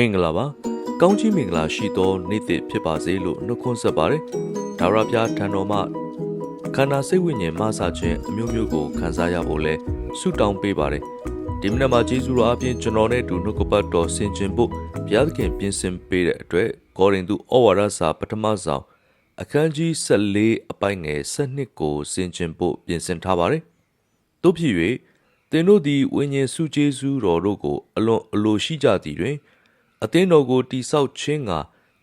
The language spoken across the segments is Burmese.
မင်္ဂလာပါကောင်းချီးမင်္ဂလာရှိသောနေ့သစ်ဖြစ်ပါစေလို့နှုတ်ခွန်းဆက်ပါတယ်ဒါရပြထံတော်မှခန္ဓာစိတ်ဝိညာဉ်မဆခြင်းအမျိုးမျိုးကိုခံစားရဖို့လဲဆုတောင်းပေးပါတယ်ဒီမနက်မှာဂျေဇုတော်အပြင်ကျွန်တော်နဲ့အတူနှုတ်ကပတ်တော်ဆင်ခြင်ဖို့ဘုရားသခင်ပြင်ဆင်ပေးတဲ့အတွက်ဂေါရင်သူဩဝါဒစာပထမဆောင်အခန်းကြီး14အပိုင်းငယ်7ကိုဆင်ခြင်ဖို့ပြင်ဆင်ထားပါတယ်တို့ဖြစ်၍သင်တို့သည်ဝိညာဉ်စုကျေးဇူးတော်တို့ကိုအလွန်အလိုရှိကြသည်တွင် အသင်းတော်ကိုတိဆောက်ခြင်းက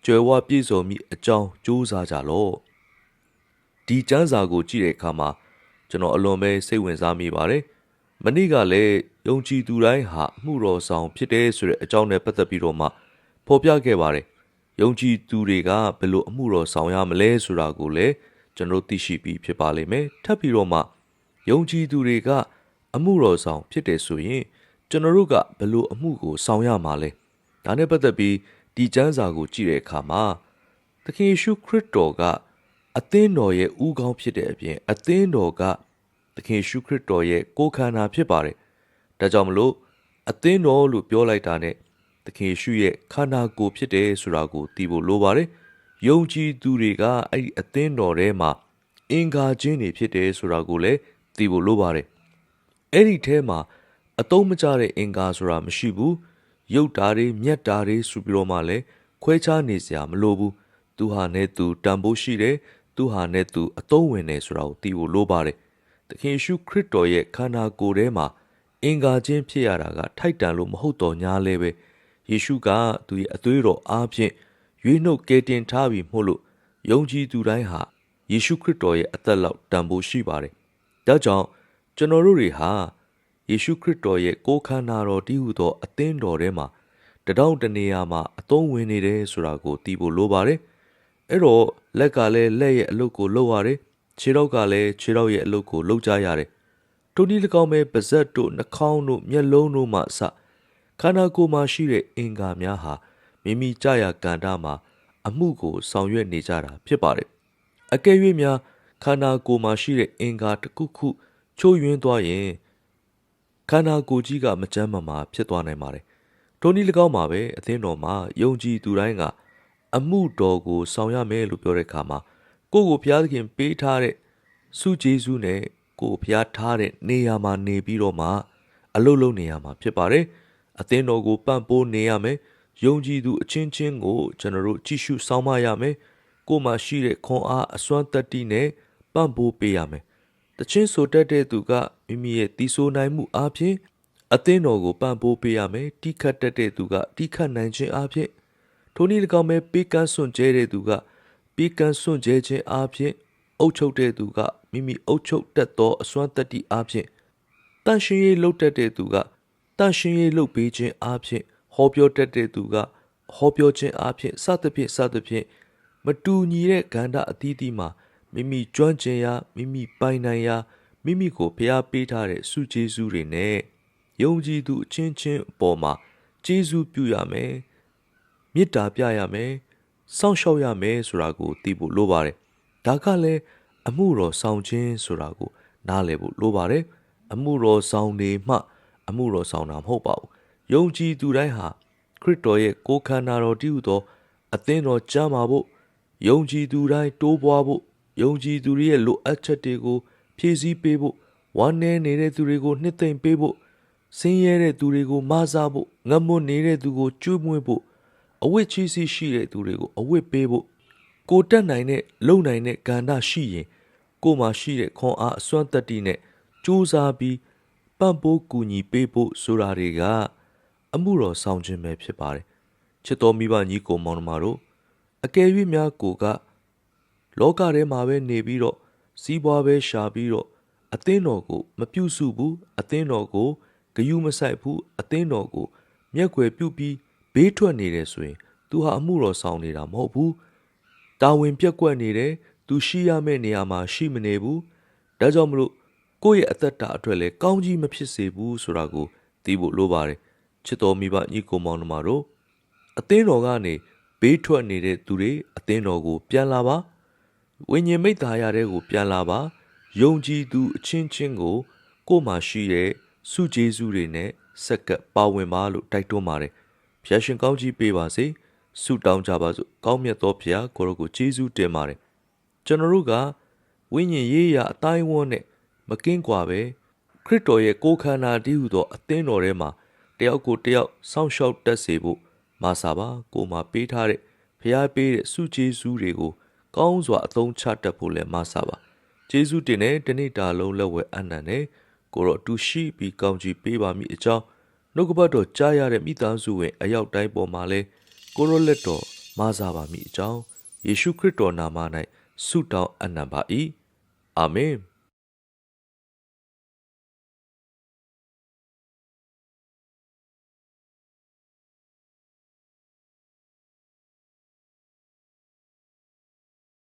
ကြွယ်ဝပြည့်စုံမိအကြောင်းကြိုးစားကြလော့ဒီကျမ်းစာကိုကြည့်တဲ့အခါမှာကျွန်တော်အလွန်ပဲစိတ်ဝင်စားမိပါတယ်မနေ့ကလည်းယုံကြည်သူတိုင်းဟာအမှုတော်ဆောင်ဖြစ်တယ်ဆိုတဲ့အကြောင်းနဲ့ပတ်သက်ပြီးတော့မှဖော်ပြခဲ့ပါတယ်ယုံကြည်သူတွေကဘယ်လိုအမှုတော်ဆောင်ရမလဲဆိုတာကိုလည်းကျွန်တော်သိရှိပြီးဖြစ်ပါလိမ့်မယ်ထပ်ပြီးတော့မှယုံကြည်သူတွေကအမှုတော်ဆောင်ဖြစ်တယ်ဆိုရင်ကျွန်တော်တို့ကဘယ်လိုအမှုကိုဆောင်ရမှာလဲ ဒါနဲ့ပတ်သက်ပြီးဒီကျမ်းစာကိုကြည့်တဲ့အခါမှာသခင်ယေရှုခရစ်တော်ကအသင်းတော်ရဲ့ဥကောင်းဖြစ်တဲ့အပြင်အသင်းတော်ကသခင်ယေရှုခရစ်တော်ရဲ့ကိုယ်ခန္ဓာဖြစ်ပါတယ်။ဒါကြောင့်မလို့အသင်းတော်လို့ပြောလိုက်တာနဲ့သခင်ယေရှုရဲ့ခန္ဓာကိုယ်ဖြစ်တယ်ဆိုတာကိုသိဖို့လိုပါတယ်။ယုံကြည်သူတွေကအဲ့ဒီအသင်းတော်ထဲမှာအင်္ဂါချင်းတွေဖြစ်တယ်ဆိုတာကိုလည်းသိဖို့လိုပါတယ်။အဲ့ဒီထဲမှာအတုံးမကျတဲ့အင်္ကာဆိုတာမရှိဘူး ရုပ်ဓာတ်တွေမြက်ဓာတ်တွေဆိုပြီးတော့မှလည်းခွဲခြားနေစရာမလိုဘူးသူဟာနဲ့သူတန်ဖိုးရှိတယ်သူဟာနဲ့သူအတုံးဝင်တယ်ဆိုတာကိုသိဖို့လိုပါတယ်သခင်ယေရှုခရစ်တော်ရဲ့ခန္ဓာကိုယ်ထဲမှာအင်္ဂါချင်းဖြစ်ရတာကထိုက်တန်လို့မဟုတ်တော့ညာလဲပဲယေရှုကသူရဲ့အသွေးတော်အားဖြင့်ရွေးနှုတ်ကယ်တင်ထားပြီးမို့လို့ယုံကြည်သူတိုင်းဟာယေရှုခရစ်တော်ရဲ့အသက်လောက်တန်ဖိုးရှိပါတယ်ဒါကြောင့်ကျွန်တော်တို့တွေဟာ ယေရှုခရစ်တော်ရဲ့ကိုယ်ခန္ဓာတော်တည်ဟူသောအသင်းတော်ထဲမှာတတောင့်တနေရာမှာအသုံးဝင်နေတယ်ဆိုတာကိုသိဖို့လိုပါတယ်။အဲ့တော့လက်ကလည်းလက်ရဲ့အလုပ်ကိုလုပ်ရတယ်။ခြေထောက်ကလည်းခြေထောက်ရဲ့အလုပ်ကိုလုပ်ကြရတယ်။ထိုနည်း၎င်းပဲပါးစပ်တို့နှာခေါင်းတို့မျက်လုံးတို့မှအစခန္ဓာကိုယ်မှာရှိတဲ့အင်္ဂါများဟာမိမိကြာရကန္တာမှာအမှုကိုဆောင်ရွက်နေကြတာဖြစ်ပါတယ်။အကယ်၍များခန္ဓာကိုယ်မှာရှိတဲ့အင်္ဂါတစ်ခုခုချိုးယွင်းသွားရင် ခန္ဓာကိုယ်ကြီးကမကြမ်းမမာဖြစ်သွားနိုင်ပါတယ်။ထိုနည်း၎င်းမှာပဲအသင်းတော်မှာယုံကြည်သူတိုင်းကအမှုတော်ကိုဆောင်ရမယ်လို့ပြောတဲ့အခါမှာကိုယ့်ကိုဘုရားသခင်ပေးထားတဲ့စုကျေးဇူးနဲ့ကိုယ့်ကိုဘုရားထားတဲ့နေရာမှာနေပြီးတော့မှအလုပ်လုပ်နေရမှာဖြစ်ပါတယ်။အသင်းတော်ကိုပံ့ပိုးနေရမယ်။ယုံကြည်သူအချင်းချင်းကိုကျွန်တော်တို့ကြည့်ရှုစောင့်မရမယ်။ကိုယ်မှာရှိတဲ့ခွန်အားအစွမ်းတတ္တိနဲ့ပံ့ပိုးပေးရမယ်။ တချင်းဆိုတတ်တဲ့သူကမိမိရဲ့တီဆိုနိုင်မှုအပြင်အသင်းတော်ကိုပံ့ပိုးပေးရမယ်တိခတ်တတ်တဲ့သူကတိခတ်နိုင်ခြင်းအပြင်ထိုနည်း၎င်းပဲပေးကမ်းစွန့်ကြဲတဲ့သူကပေးကမ်းစွန့်ကြဲခြင်းအပြင်အုပ်ချုပ်တဲ့သူကမိမိအုပ်ချုပ်တတ်သောအစွမ်းတတ္တိအပြင်တန်ရှင်ရေးလုပ်တတ်တဲ့သူကတန်ရှင်ရေးလုပ်ပေးခြင်းအပြင်ဟောပြောတတ်တဲ့သူကဟောပြောခြင်းအပြင်စသဖြင့်စသဖြင့်မတူညီတဲ့ကန္တာအသီးသီးမှာ မိမိကျွမ်းကျင်ရာမိမိပိုင်နိုင်ရာမိမိကိုဖျားပေးထားတဲ့စုကျေးဇူးတွေနဲ့ယုံကြည်သူအချင်းချင်းအပေါ်မှာကျေးဇူးပြုရမယ်မေတ္တာပြရမယ်စောင့်ရှောက်ရမယ်ဆိုတာကိုသိဖို့လိုပါတယ်ဒါကလည်းအမှုတော်ဆောင်ခြင်းဆိုတာကို နားလည်ဖို့လိုပါတယ်အမှုတော်ဆောင်နေမှ အမှုတော်ဆောင်တာမဟုတ်ပါဘူးယုံကြည်သူတိုင်းဟာခရစ်တော်ရဲ့ကိုယ်ခန္ဓာတော်တည်ဟူသောအသင်းတော်ကြမ်းပါဖို့ယုံကြည်သူတိုင်းတိုးပွားဖို့ ယုံကြည်သူတွေရဲ့လိုအပ်ချက်တွေကိုဖြည့်ဆည်းပေးဖို့ဝမ်းနည်းနေတဲ့သူတွေကိုနှစ်သိမ့်ပေးဖို့ဆင်းရဲတဲ့သူတွေကိုမဆားဖို့ငတ်မွတ်နေတဲ့သူကိုကျွေးမွေးဖို့အဝတ်ချီးစီးရှိတဲ့သူတွေကိုအဝတ်ပေးဖို့ကိုတက်နိုင်တဲ့လုံနိုင်တဲ့ကန္တာရှိရင် ကိုယ်မှာရှိတဲ့ခွန်အားအစွမ်းတတ္တိနဲ့စူးစမ်းပြီးပံ့ပိုးကူညီပေးဖို့ဆိုတာတွေကအမှုတော်ဆောင်ခြင်းပဲဖြစ်ပါတယ်ချစ်တော်မိဘညီကိုမောင်နှမတို့အကယ်၍များကိုက လောကထဲမှာပဲနေပြီးတော့စီးပွားပဲရှာပြီးတော့အသင်းတော်ကို မပြုစုဘူးအသင်းတော်ကိုဂယုမဆိုင်ဘူးအသင်းတော်ကိုမျက်ွယ်ပြုတ်ပြီးဘေးထွက်နေတယ်ဆိုရင် तू ဟာအမှုတော်ဆောင်နေတာမဟုတ်ဘူးတာဝန်ပြက်ကွက်နေတယ် तू ရှိရမယ့်နေရာမှာရှိမနေဘူးဒါကြောင့်မလို့ကိုယ့်ရဲ့အသက်တာအတွက်လည်းကောင်းကြီးမဖြစ်စေဘူးဆိုတာကိုသိဖို့လိုပါတယ်ချစ်တော်မိဘညီကိုမောင်နှမတို့အသင်းတော်ကနေဘေးထွက်နေတဲ့သူတွေအသင်းတော်ကိုပြန်လာပါ ဝိညာဉ်မိတ်သားရတဲ့ကိုပြန်လာပါယုံကြည်သူအချင်းချင်းကို ကိုယ်မှာရှိတဲ့စုကျေးဇူးတွေနဲ့ဆက်ကပ်ပါဝင်ပါလို့တိုက်တွန်းပါတယ်ဘဖျာရှင်ကောင်းကြီးပေးပါစေဆုတောင်းကြပါစို့ကောင်းမြတ်သောဖျာကိုရောကိုကျေးဇူးတင်ပါတယ်ကျွန်တော်တို့ကဝိညာဉ်ရေးရာအတိုင်းဝန်းနဲ့မကင်းကွာပဲခရစ်တော်ရဲ့ကိုယ်ခန္ဓာတည်းဟူသောအသင်းတော်ထဲမှာတယောက်ကိုတယောက်စောင့်ရှောက်တတ်စေဖို့မာစာပါကိုယ်မှာပေးထားတဲ့ဖျားပေးတဲ့ဆုကျေးဇူးတွေကို ကောင်းစွာအသုံးချတတ်ဖို့လည်းမာစာပါကျေးဇူးတင်တဲ့တနေ့တာလုံးလက်ဝဲအနန္တနဲ့ကိုရောအတူရှိပြီးကောင်းချီးပေးပါမိအကြောင်းနှုတ်ကပတ်တော်ကြားရတဲ့မိသားစုဝင်အရောက်တိုင်းပေါ်မှာလဲကိုရောလက်တော်မာစာပါမိအကြောင်းယေရှုခရစ်တော်နာမ၌ဆုတောင်းအနံပါ၏အာမင်